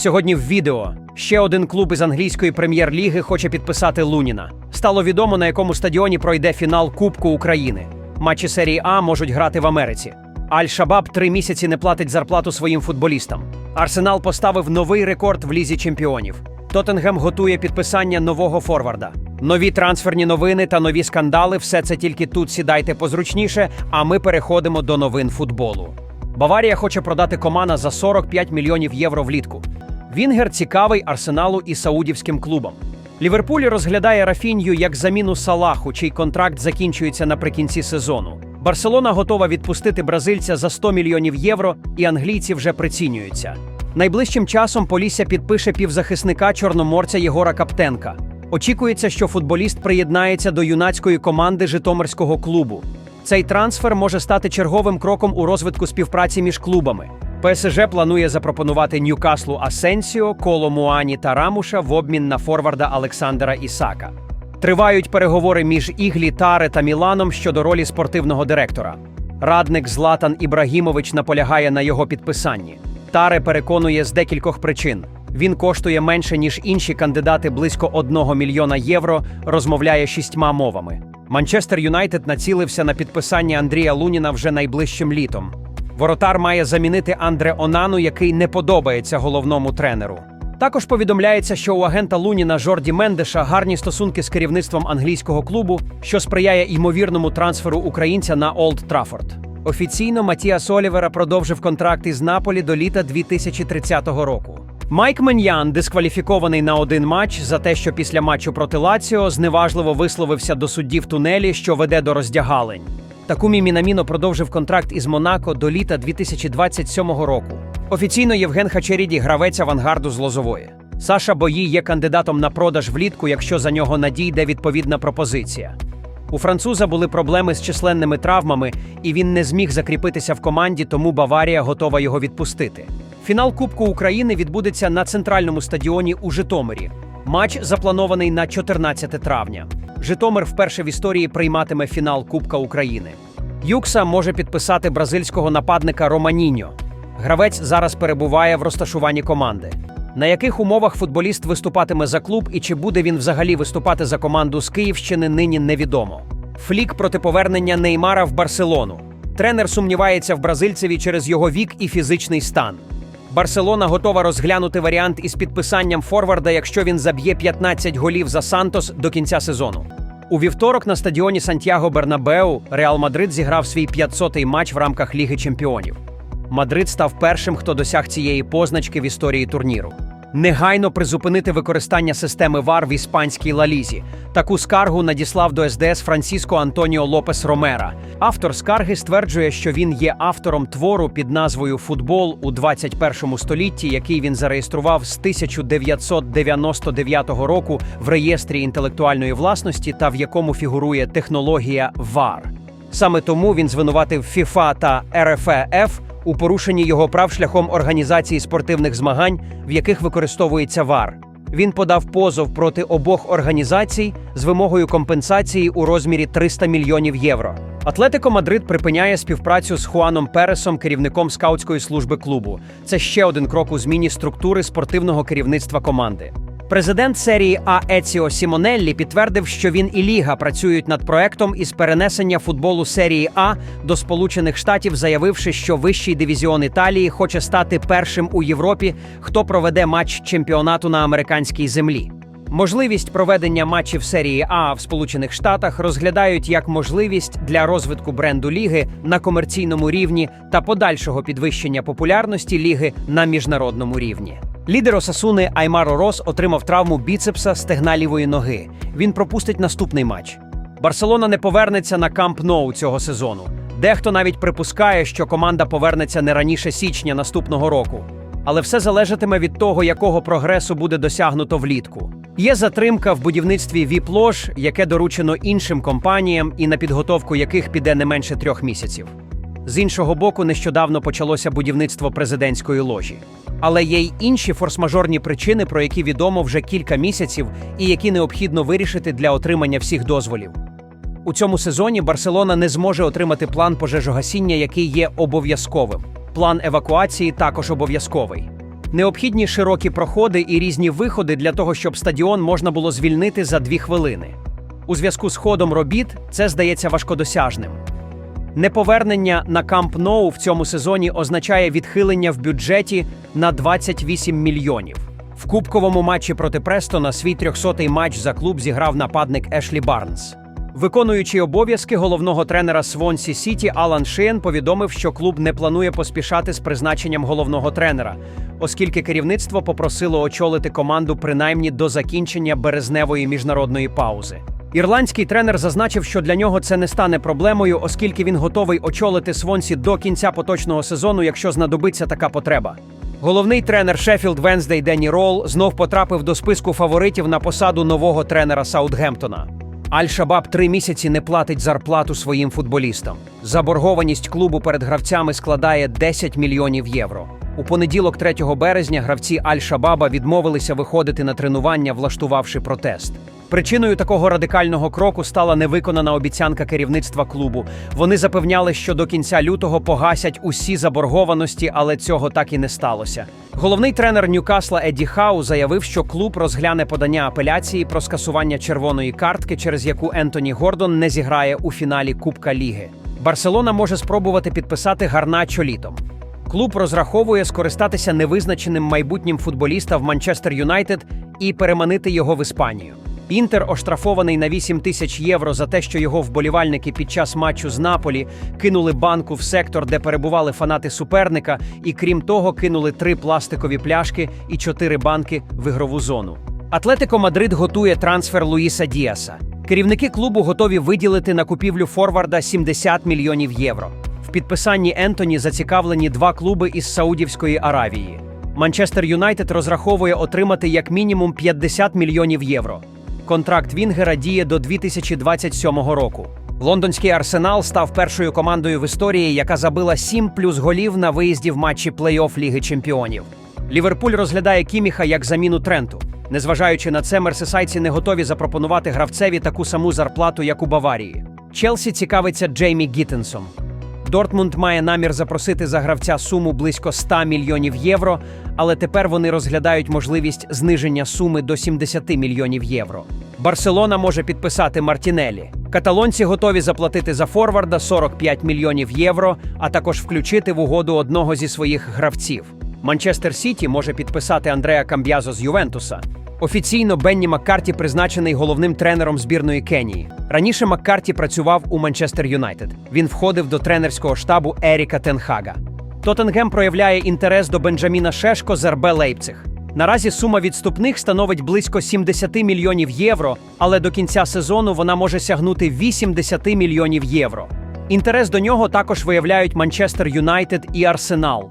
Сьогодні в відео ще один клуб із англійської прем'єр-ліги хоче підписати Луніна. Стало відомо, на якому стадіоні пройде фінал Кубку України. Матчі серії А можуть грати в Америці. Аль-Шабаб три місяці не платить зарплату своїм футболістам. Арсенал поставив новий рекорд в лізі чемпіонів. Тоттенгем готує підписання нового форварда. Нові трансферні новини та нові скандали все це тільки тут сідайте позручніше, а ми переходимо до новин футболу. Баварія хоче продати Комана за 45 мільйонів євро влітку. Вінгер цікавий арсеналу і саудівським клубам. Ліверпуль розглядає Рафінью як заміну Салаху, чий контракт закінчується наприкінці сезону. Барселона готова відпустити бразильця за 100 мільйонів євро, і англійці вже прицінюються. Найближчим часом Полісся підпише півзахисника чорноморця Єгора Каптенка. Очікується, що футболіст приєднається до юнацької команди Житомирського клубу. Цей трансфер може стати черговим кроком у розвитку співпраці між клубами. ПСЖ планує запропонувати Ньюкаслу Асенсіо, Коло Муані та Рамуша в обмін на форварда Олександра Ісака. Тривають переговори між Іглі, Таре та Міланом щодо ролі спортивного директора. Радник Златан Ібрагімович наполягає на його підписанні. Таре переконує з декількох причин. Він коштує менше, ніж інші кандидати близько 1 мільйона євро, розмовляє шістьма мовами. Манчестер Юнайтед націлився на підписання Андрія Луніна вже найближчим літом. Воротар має замінити Андре Онану, який не подобається головному тренеру. Також повідомляється, що у агента Луніна Жорді Мендеша гарні стосунки з керівництвом англійського клубу, що сприяє ймовірному трансферу українця на Олд Траффорд. Офіційно Матіас Олівера продовжив контракт із Наполі до літа 2030 року. Майк Меньян дискваліфікований на один матч за те, що після матчу проти Лаціо зневажливо висловився до судді в тунелі, що веде до роздягалень. Такумі Мінаміно продовжив контракт із Монако до літа 2027 року. Офіційно Євген Хачеріді гравець авангарду з Лозової. Саша Бої є кандидатом на продаж влітку, якщо за нього надійде відповідна пропозиція. У француза були проблеми з численними травмами, і він не зміг закріпитися в команді, тому Баварія готова його відпустити. Фінал Кубку України відбудеться на центральному стадіоні у Житомирі. Матч запланований на 14 травня. Житомир вперше в історії прийматиме фінал Кубка України. Юкса може підписати бразильського нападника Романіньо. Гравець зараз перебуває в розташуванні команди. На яких умовах футболіст виступатиме за клуб і чи буде він взагалі виступати за команду з Київщини, нині невідомо. Флік проти повернення Неймара в Барселону. Тренер сумнівається в бразильцеві через його вік і фізичний стан. Барселона готова розглянути варіант із підписанням форварда, якщо він заб'є 15 голів за Сантос до кінця сезону. У вівторок на стадіоні Сантьяго Бернабеу Реал Мадрид зіграв свій 500-й матч в рамках Ліги Чемпіонів. Мадрид став першим, хто досяг цієї позначки в історії турніру. Негайно призупинити використання системи ВАР в іспанській лалізі. Таку скаргу надіслав до СДС Франциско Антоніо Лопес Ромера. Автор скарги стверджує, що він є автором твору під назвою Футбол у 21 столітті, який він зареєстрував з 1999 року в реєстрі інтелектуальної власності та в якому фігурує технологія ВАР. Саме тому він звинуватив ФІФА та РФФ у порушенні його прав шляхом організації спортивних змагань, в яких використовується ВАР. Він подав позов проти обох організацій з вимогою компенсації у розмірі 300 мільйонів євро. Атлетико Мадрид припиняє співпрацю з Хуаном Пересом, керівником скаутської служби клубу. Це ще один крок у зміні структури спортивного керівництва команди. Президент серії А Еціо Сімонеллі підтвердив, що він і Ліга працюють над проектом із перенесення футболу серії А до Сполучених Штатів, заявивши, що вищий дивізіон Італії хоче стати першим у Європі, хто проведе матч чемпіонату на американській землі. Можливість проведення матчів серії А в Сполучених Штатах розглядають як можливість для розвитку бренду ліги на комерційному рівні та подальшого підвищення популярності ліги на міжнародному рівні. Лідер Осасуни Аймаро Рос отримав травму біцепса стегна лівої ноги. Він пропустить наступний матч. Барселона не повернеться на Камп Ноу цього сезону. Дехто навіть припускає, що команда повернеться не раніше січня наступного року. Але все залежатиме від того, якого прогресу буде досягнуто влітку. Є затримка в будівництві ВІП-лож, яке доручено іншим компаніям, і на підготовку яких піде не менше трьох місяців. З іншого боку, нещодавно почалося будівництво президентської ложі. Але є й інші форс-мажорні причини, про які відомо вже кілька місяців, і які необхідно вирішити для отримання всіх дозволів. У цьому сезоні Барселона не зможе отримати план пожежогасіння, який є обов'язковим. План евакуації також обов'язковий. Необхідні широкі проходи і різні виходи для того, щоб стадіон можна було звільнити за дві хвилини. У зв'язку з ходом робіт це здається важкодосяжним. Неповернення на Камп Ноу в цьому сезоні означає відхилення в бюджеті на 28 мільйонів. В кубковому матчі проти Престона свій 300-й матч за клуб зіграв нападник Ешлі Барнс. Виконуючий обов'язки головного тренера Свонсі Сіті Алан Шиен повідомив, що клуб не планує поспішати з призначенням головного тренера, оскільки керівництво попросило очолити команду принаймні до закінчення березневої міжнародної паузи. Ірландський тренер зазначив, що для нього це не стане проблемою, оскільки він готовий очолити Свонсі до кінця поточного сезону, якщо знадобиться така потреба. Головний тренер Шеффілд Венздей Денні Ролл знов потрапив до списку фаворитів на посаду нового тренера Саутгемптона. Аль-Шабаб три місяці не платить зарплату своїм футболістам. Заборгованість клубу перед гравцями складає 10 мільйонів євро. У понеділок, 3 березня, гравці Аль-Шабаба відмовилися виходити на тренування, влаштувавши протест. Причиною такого радикального кроку стала невиконана обіцянка керівництва клубу. Вони запевняли, що до кінця лютого погасять усі заборгованості, але цього так і не сталося. Головний тренер Ньюкасла Едді Хау заявив, що клуб розгляне подання апеляції про скасування червоної картки, через яку Ентоні Гордон не зіграє у фіналі Кубка Ліги. Барселона може спробувати підписати Гарначо літом. Клуб розраховує скористатися невизначеним майбутнім футболіста в Манчестер Юнайтед і переманити його в Іспанію. Інтер оштрафований на 8 тисяч євро за те, що його вболівальники під час матчу з Наполі кинули банку в сектор, де перебували фанати суперника, і крім того, кинули три пластикові пляшки і чотири банки в ігрову зону. Атлетико Мадрид готує трансфер Луїса Діаса. Керівники клубу готові виділити на купівлю форварда 70 мільйонів євро. В підписанні Ентоні зацікавлені два клуби із Саудівської Аравії. Манчестер Юнайтед розраховує отримати як мінімум 50 мільйонів євро. Контракт Вінгера діє до 2027 року. Лондонський арсенал став першою командою в історії, яка забила 7 плюс голів на виїзді в матчі плей-офф Ліги Чемпіонів. Ліверпуль розглядає Кіміха як заміну Тренту. Незважаючи на це, мерсисайці не готові запропонувати гравцеві таку саму зарплату, як у Баварії. Челсі цікавиться Джеймі Гіттенсом. Дортмунд має намір запросити за гравця суму близько 100 мільйонів євро, але тепер вони розглядають можливість зниження суми до 70 мільйонів євро. Барселона може підписати Мартінелі. Каталонці готові заплатити за форварда 45 мільйонів євро, а також включити в угоду одного зі своїх гравців. Манчестер Сіті може підписати Андреа Камб'язо з Ювентуса. Офіційно Бенні Маккарті призначений головним тренером збірної Кенії. Раніше Маккарті працював у Манчестер Юнайтед. Він входив до тренерського штабу Еріка Тенхага. Тоттенгем проявляє інтерес до Бенджаміна Шешко з РБ Лейпциг. Наразі сума відступних становить близько 70 мільйонів євро, але до кінця сезону вона може сягнути 80 мільйонів євро. Інтерес до нього також виявляють Манчестер Юнайтед і Арсенал.